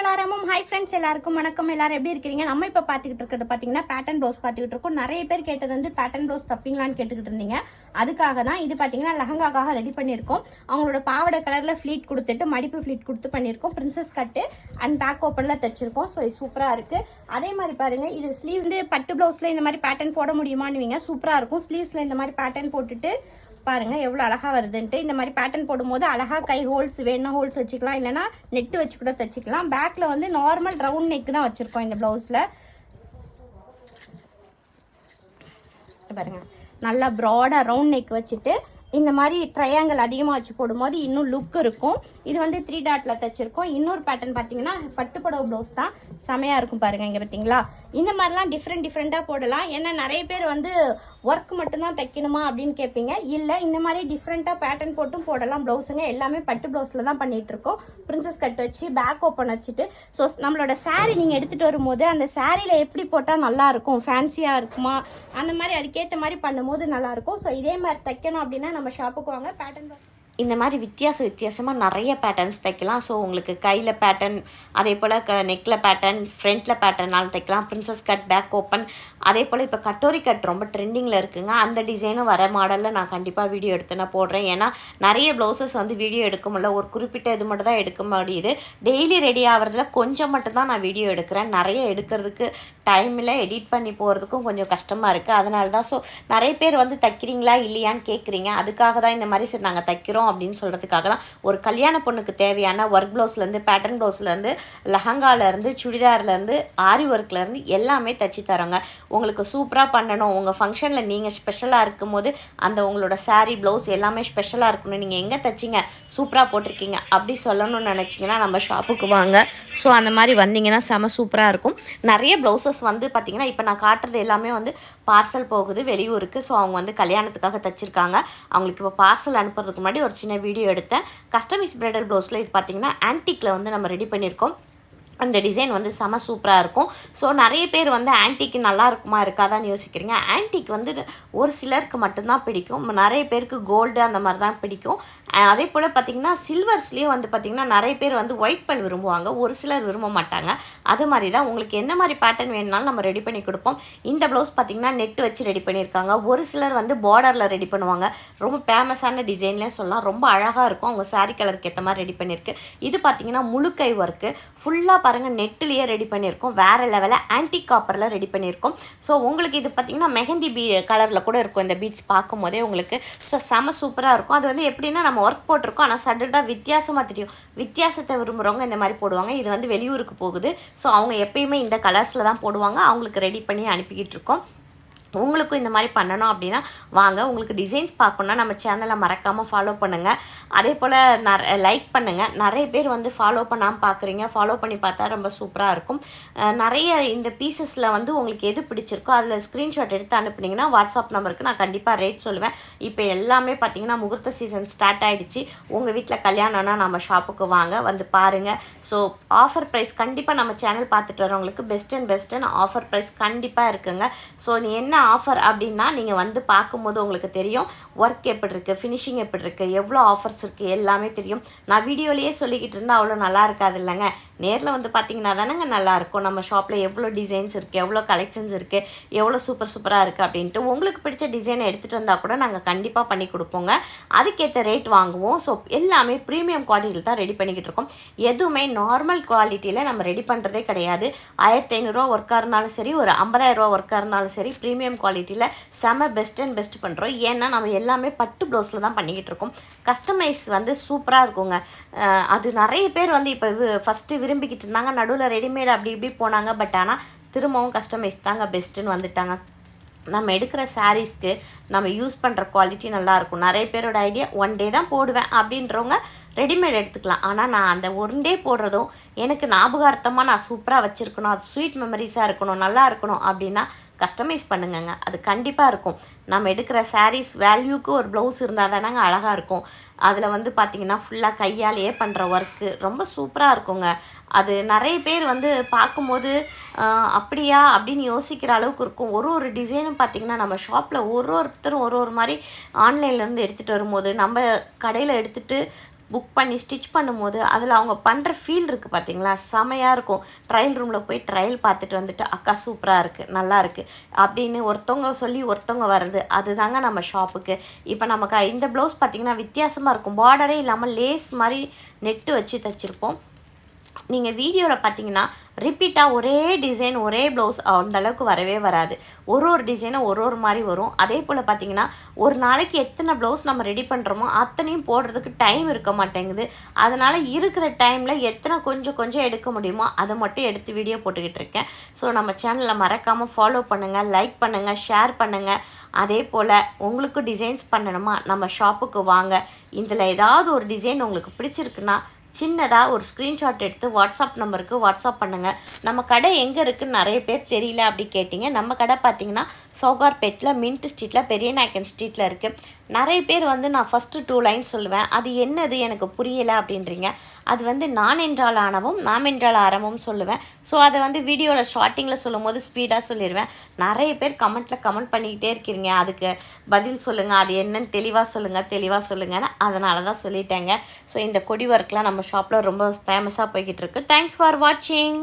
எல்லாரும் hi friends எல்லாருக்கும் வணக்கம். எல்லாரும் எப்படி இருக்கீங்க நம்ம இப்போ பார்த்துக்கிட்டு இருக்கிறது பார்த்தீங்கன்னா பேட்டர்ன் ப்ளவுஸ் பார்த்துக்கிட்டு இருக்கோம். நிறைய பேர் கேட்டது வந்து பேட்டர்ன் ப்ளவுஸ் தப்பிங்களான்னு கேட்டுக்கிட்டு இருந்தீங்க. அதுக்காக தான் இது பார்த்தீங்கன்னா லெஹங்காக்காக ரெடி பண்ணியிருக்கோம். அவங்களோட பாவடை கலரில் ஃப்ளீட் கொடுத்துட்டு மடிப்பு ஃப்ளீட் கொடுத்து பண்ணியிருக்கோம். பிரின்சஸ் கட்டு அண்ட் பேக் ஓப்பனில் தைச்சிருக்கோம். ஸோ இது சூப்பராக இருக்குது அதே மாதிரி பாருங்கள் இது ஸ்லீவ் வந்து பட்டு ப்ளவுஸில் இந்த மாதிரி பேட்டர்ன் போட முடியுமான்னு சூப்பராக இருக்கும். ஸ்லீவ்ஸில் இந்த மாதிரி பேட்டர்ன் போட்டுட்டு பாருங்க எவ்வளோ அழகா வருதுன்ட்டு. இந்த மாதிரி பேட்டர்ன் போடும்போது அழகாக கை ஹோல்ஸ் வேணும்னா ஹோல்ஸ் வச்சுக்கலாம். இல்லைனா நெட்டு வச்சு கூட தச்சுக்கலாம். பேக்கில் வந்து நார்மல் ரவுண்ட் நெக் தான் வச்சிருக்கோம் இந்த ப்ளவுஸில் பாருங்க. நல்லா ப்ராடாக ரவுண்ட் நெக் வச்சுட்டு இந்த மாதிரி ட்ரையாங்கிள் அதிகமாக வச்சு போடும்போது இன்னும் லுக் இருக்கும். இது வந்து த்ரீ டாட்டில் தைச்சிருக்கோம். இன்னொரு பேட்டர்ன் பார்த்தீங்கன்னா பட்டுப்படவு ப்ளவுஸ் தான். செமையாக இருக்கும் பாருங்கள் இங்கே பார்த்தீங்களா? இந்த மாதிரிலாம் டிஃப்ரெண்ட் டிஃப்ரெண்ட்டாக போடலாம். ஏன்னா நிறைய பேர் வந்து ஒர்க் மட்டும்தான் தைக்கணுமா அப்படின்னு கேட்பீங்க. இல்லை இந்த மாதிரி டிஃப்ரெண்ட்டாக பேட்டர்ன் போட்டும் போடலாம். ப்ளவுஸுங்க எல்லாமே பட்டு ப்ளவுஸில் தான் பண்ணிகிட்டு இருக்கோம். பிரின்சஸ் கட் வச்சு பேக் ஓப்பன் வச்சுட்டு. ஸோ நம்மளோட சாரீ நீங்கள் எடுத்துகிட்டு வரும்போது அந்த சாரியில் எப்படி போட்டால் நல்லாயிருக்கும் ஃபேன்சியாக இருக்குமா? அந்த மாதிரி அதுக்கேற்ற மாதிரி பண்ணும்போது நல்லாயிருக்கும் ஸோ இதே மாதிரி தைக்கணும் அப்படின்னா நம்ம ஷாப்புக்கு வாங்க பேட்டர்ன் இந்த மாதிரி வித்தியாச வித்தியாசமாக நிறைய பேட்டர்ன்ஸ் தைக்கலாம். ஸோ உங்களுக்கு கையில் பேட்டர்ன் அதே போல் க நெக்கில் பேட்டர்ன் ஃப்ரண்ட்டில் பேட்டர்னாலும் தைக்கலாம். ப்ரின்ஸஸ் கட் பேக் ஓப்பன் அதே போல் இப்போ கட்டோரி கட் ரொம்ப ட்ரெண்டிங்கில் இருக்குங்க. அந்த டிசைனும் வர மாடலில் நான் கண்டிப்பாக வீடியோ எடுத்து நான் போடுறேன். ஏன்னா நிறைய ப்ளவுசஸ் வந்து வீடியோ எடுக்க முடியல. ஒரு குறிப்பிட்ட இது மட்டும் தான் எடுக்க முடியுது. டெய்லி ரெடி ஆகிறதுல கொஞ்சம் மட்டும் தான் நான் வீடியோ எடுக்கிறேன். நிறைய எடுக்கிறதுக்கு டைமில் எடிட் பண்ணி போகிறதுக்கும் கொஞ்சம் கஷ்டமாக இருக்குது அதனால தான் ஸோ நிறைய பேர் வந்து தைக்கிறீங்களா இல்லையான்னு கேட்குறீங்க அதுக்காக தான் இந்த மாதிரி சரி நாங்கள் தைக்கிறோம் அப்படின்னு சொல்கிறதுக்காக தான். ஒரு கல்யாண பொண்ணுக்கு தேவையான ஒர்க் ப்ளவுஸ்லேருந்து பேட்டர்ன் ப்ளவுஸ்லேருந்து லெஹங்காலேருந்து சுடிதார்லேருந்து ஆரி ஒர்க்லேருந்து எல்லாமே தைச்சி தரோங்க. உங்களுக்கு சூப்பராக பண்ணணும். உங்கள் ஃபங்க்ஷனில் நீங்கள் ஸ்பெஷலாக இருக்கும்போது அந்த உங்களோட சாரீ ப்ளவுஸ் எல்லாமே ஸ்பெஷலாக இருக்கணும். நீங்கள் எங்கே தைச்சிங்க? சூப்பராக போட்டிருக்கீங்க. அப்படி சொல்லணும்னு நினச்சிங்கன்னா நம்ம ஷாப்புக்கு வாங்க. ஸோ அந்த மாதிரி வந்தீங்கன்னா செம சூப்பராக இருக்கும். நிறைய ப்ளவுசஸ் வந்து பார்த்திங்கன்னா இப்போ நான் காட்டுறது எல்லாமே வந்து பார்சல் போகுது வெளியூருக்கு. ஸோ அவங்க வந்து கல்யாணத்துக்காக தைச்சிருக்காங்க. அவங்களுக்கு இப்போ பார்சல் அனுப்புறதுக்கு முன்னாடி ஒரு சின்ன வீடியோ எடுத்தேன். கஸ்டமைஸ் பிரைடல் ப்ளவுஸில் இது பார்த்திங்கன்னா ஆன்டிக்கில் வந்து நம்ம ரெடி பண்ணியிருக்கோம். அந்த டிசைன் வந்து செம சூப்பராக இருக்கும். ஸோ நிறைய பேர் வந்து ஆன்டிக்கு நல்லா இருக்குமா இருக்காதான்னு யோசிக்கிறீங்க. ஆன்டிக் வந்து ஒரு சிலருக்கு மட்டும்தான் பிடிக்கும். நிறைய பேருக்கு கோல்டு அந்த மாதிரி தான் பிடிக்கும் அதே போல் பார்த்திங்கன்னா சில்வர்ஸ்லேயே வந்து பார்த்திங்கன்னா நிறைய பேர் வந்து ஒயிட் பல் விரும்புவாங்க. ஒரு சிலர் விரும்ப மாட்டாங்க. அது மாதிரி தான் உங்களுக்கு எந்த மாதிரி பேட்டர்ன் வேணுனாலும் நம்ம ரெடி பண்ணி கொடுப்போம். இந்த ப்ளவுஸ் பார்த்திங்கன்னா நெட் வச்சு ரெடி பண்ணியிருக்காங்க. ஒரு சிலர் வந்து பார்டரில் ரெடி பண்ணுவாங்க. ரொம்ப ஃபேமஸான டிசைன்லேயே சொல்லலாம். ரொம்ப அழகாக இருக்கும். அவங்க saree கலருக்கு ஏற்ற மாதிரி ரெடி பண்ணியிருக்கு. இது பார்த்திங்கன்னா முழுக்கை ஒர்க்கு ஃபுல்லாக பாருங்கள் நெட்டிலேயே ரெடி பண்ணியிருக்கோம். வேறு லெவலில் ஆன்டி காப்பரில் ரெடி பண்ணியிருக்கோம். ஸோ உங்களுக்கு இது பார்த்திங்கன்னா மெஹந்தி பீ கலரில் கூட இருக்கும் இந்த பீட்ஸ் பார்க்கும்போதே உங்களுக்கு. ஸோ செம சூப்பராக இருக்கும். அது வந்து எப்படின்னா நம்ம ஒர்க் போட்டிருக்கோம். ஆனால் சடனாக வித்தியாசமாக தெரியும். வித்தியாசத்தை விரும்புகிறவங்க இந்த மாதிரி போடுவாங்க. இது வந்து வெளியூருக்கு போகுது. ஸோ அவங்க எப்பயுமே இந்த கலர்ஸில் தான் போடுவாங்க. அவங்களுக்கு ரெடி பண்ணி அனுப்பிக்கிட்டு இருக்கோம். உங்களுக்கும் இந்த மாதிரி பண்ணணும் அப்படின்னா வாங்க உங்களுக்கு டிசைன்ஸ் பார்க்கணுன்னா நம்ம சேனலை மறக்காமல் ஃபாலோ பண்ணுங்கள் அதே போல் நற லைக் பண்ணுங்கள் நிறைய பேர் வந்து ஃபாலோ பண்ணாமல் பார்க்குறீங்க ஃபாலோ பண்ணி பார்த்தா ரொம்ப சூப்பராக இருக்கும். நிறைய இந்த பீசஸில் வந்து உங்களுக்கு எது பிடிச்சிருக்கோ அதில் ஸ்க்ரீன்ஷாட் எடுத்து அனுப்புனீங்கன்னா வாட்ஸ்அப் நம்பருக்கு நான் கண்டிப்பாக ரேட் சொல்லுவேன். இப்போ எல்லாமே பார்த்தீங்கன்னா முகூர்த்த சீசன் ஸ்டார்ட் ஆகிடுச்சு உங்கள் வீட்டில் கல்யாணம்னா நம்ம ஷாப்புக்கு வாங்க வந்து பாருங்கள் ஸோ ஆஃபர் ப்ரைஸ் கண்டிப்பாக நம்ம சேனல் பார்த்துட்டு வரவங்களுக்கு பெஸ்ட் அண்ட் பெஸ்ட்டுன்னு ஆஃபர் ப்ரைஸ் கண்டிப்பாக இருக்குங்க. ஸோ நீ என்ன ஆஃபர் அப்படின்னா நீங்கள் வந்து பார்க்கும்போது உங்களுக்கு தெரியும் ஒர்க் எப்படி இருக்குது ஃபினிஷிங் எப்படி இருக்குது எவ்வளோ ஆஃபர்ஸ் இருக்குது எல்லாமே தெரியும். நான் வீடியோலேயே சொல்லிக்கிட்டு இருந்தால் அவ்வளோ நல்லா இருக்காது இல்லைங்க. நேரில் வந்து பார்த்தீங்கன்னா தானேங்க நல்லா இருக்கும். நம்ம ஷாப்பில் எவ்வளோ டிசைன்ஸ் இருக்குது எவ்வளோ கலெக்ஷன்ஸ் இருக்குது எவ்வளோ சூப்பர் சூப்பராக இருக்குது அப்படின்ட்டு உங்களுக்கு பிடிச்ச டிசைனை எடுத்துகிட்டு வந்தால் கூட நாங்கள் கண்டிப்பாக பண்ணி கொடுப்போங்க. அதுக்கேற்ற ரேட் வாங்குவோம். ஸோ எல்லாமே ப்ரீமியம் குவாலிட்டியில் தான் ரெடி பண்ணிக்கிட்டு இருக்கோம். எதுவுமே நார்மல் குவாலிட்டியில் நம்ம ரெடி பண்ணுறதே கிடையாது. ஆயிரத்தி ஐநூறுரூவா ஒர்க்காக இருந்தாலும் சரி ஒரு ஐம்பதாயிரரூவா ஒர்க்காக இருந்தாலும் சரி ப்ரீமியம் குவாலிட்டியில் செம பெஸ்ட் அண்ட் பெஸ்ட் பண்ணுறோம் ஏன்னா நம்ம எல்லாமே பட்டு ப்ளவுஸில் தான் பண்ணிக்கிட்டு இருக்கோம். கஸ்டமைஸ் வந்து சூப்பராக இருக்குங்க. அது நிறைய பேர் வந்து இப்போ ஃபஸ்ட்டு விரும்பிக்கிட்டு இருந்தாங்க. நடுவில் ரெடிமேட் அப்படி இப்படி போனாங்க. பட் ஆனால் திரும்பவும் கஸ்டமைஸ் தாங்க பெஸ்ட்டுன்னு வந்துட்டாங்க. நம்ம எடுக்கிற சாரீஸ்க்கு நம்ம யூஸ் பண்ணுற குவாலிட்டி நல்லாயிருக்கும் நிறைய பேரோட ஐடியா ஒன் டே தான் போடுவேன் அப்படின்றவங்க ரெடிமேட் எடுத்துக்கலாம். ஆனால் நான் அந்த ஒன் டே போடுறதும் எனக்கு ஞாபகார்த்தமாக நான் சூப்பராக வச்சுருக்கணும். அது ஸ்வீட் மெமரிஸாக இருக்கணும் நல்லா இருக்கணும் அப்படின்னா கஸ்டமைஸ் பண்ணுங்கங்க. அது கண்டிப்பாக இருக்கும். நம்ம எடுக்கிற சாரீஸ் வேல்யூக்கு ஒரு ப்ளவுஸ் இருந்தால் தானேங்க அழகாக இருக்கும். அதில் வந்து பார்த்திங்கன்னா ஃபுல்லாக கையாலேயே பண்ணுற ஒர்க்கு ரொம்ப சூப்பராக இருக்குங்க. அது நிறைய பேர் வந்து பார்க்கும்போது அப்படியா? அப்படின்னு யோசிக்கிற அளவுக்கு இருக்கும். ஒரு ஒரு டிசைனும் பார்த்திங்கன்னா நம்ம ஷாப்பில் ஒரு ஒருத்தரும் ஒரு ஒரு மாதிரி ஆன்லைன்லேருந்து எடுத்துகிட்டு வரும்போது நம்ம கடையில் எடுத்துகிட்டு புக் பண்ணி ஸ்டிச் பண்ணும்போது அதில் அவங்க பண்ணுற ஃபீல் இருக்குது பார்த்தீங்களா செமையாக இருக்கும். ட்ரையல் ரூமில் போய் ட்ரையல் பார்த்துட்டு வந்துட்டு அக்கா சூப்பராக இருக்குது நல்லா இருக்குது அப்படின்னு ஒருத்தவங்க சொல்லி ஒருத்தவங்க வர்றது அதுதாங்க நம்ம ஷாப்புக்கு இப்போ நமக்கு இந்த ப்ளவுஸ் பார்த்திங்கன்னா வித்தியாசமாக இருக்கும். பார்டரே இல்லாமல் லேஸ் மாதிரி நெட்டு வச்சு தைச்சிருப்போம். நீங்கள் வீடியோவில் பார்த்தீங்கன்னா ரிப்பீட்டாக ஒரே டிசைன் ஒரே ப்ளவுஸ் அந்தளவுக்கு வரவே வராது. ஒரு ஒரு டிசைனும் ஒரு ஒரு மாதிரி வரும். அதே போல் பார்த்தீங்கன்னா ஒரு நாளைக்கு எத்தனை ப்ளவுஸ் நம்ம ரெடி பண்ணுறோமோ அத்தனையும் போடுறதுக்கு டைம் இருக்க மாட்டேங்குது. அதனால் இருக்கிற டைமில் எத்தனை கொஞ்சம் கொஞ்சம் எடுக்க முடியுமோ அதை மட்டும் எடுத்து வீடியோ போட்டுக்கிட்டு இருக்கேன். ஸோ நம்ம சேனலை மறக்காமல் ஃபாலோ பண்ணுங்கள் லைக் பண்ணுங்கள் ஷேர் பண்ணுங்கள் அதே போல் உங்களுக்கு டிசைன்ஸ் பண்ணணுமா நம்ம ஷாப்புக்கு வாங்க. இதில் ஏதாவது ஒரு டிசைன் உங்களுக்கு பிடிச்சிருக்குன்னா சின்னதாக ஒரு ஸ்க்ரீன்ஷாட் எடுத்து வாட்ஸ்அப் நம்பருக்கு வாட்ஸ்அப் பண்ணுங்கள் நம்ம கடை எங்கே இருக்குன்னு நிறைய பேர் தெரியல அப்படி கேட்டிங்க. நம்ம கடை பார்த்திங்கன்னா சௌகார்பேட்டில் மின்ட் ஸ்ட்ரீட்டில் பெரிய நாயக்கன் ஸ்ட்ரீட்டில் இருக்குது நிறைய பேர் வந்து நான் ஃபஸ்ட்டு டூ லைன் சொல்லுவேன். அது என்னது எனக்கு புரியலை அப்படின்றீங்க. அது வந்து நான் என்றால் ஆனவும் நாம் என்றால் ஆரம்பம் சொல்லுவேன். ஸோ அதை வந்து வீடியோவில் ஷார்ட்டிங்கில் சொல்லும் போது ஸ்பீடாக சொல்லிடுவேன் நிறைய பேர் கமெண்ட்டில் கமெண்ட் பண்ணிக்கிட்டே இருக்கிறீங்க அதுக்கு பதில் சொல்லுங்கள் அது என்னன்னு தெளிவாக சொல்லுங்கள் தெளிவாக சொல்லுங்கன்னு அதனால தான் சொல்லிட்டேங்க. ஸோ இந்த கொடி ஒர்க்லாம் நம்ம ஷாப்பில் ரொம்ப ஃபேமஸாக போய்கிட்டு இருக்கு. தேங்க்ஸ் ஃபார் வாட்சிங்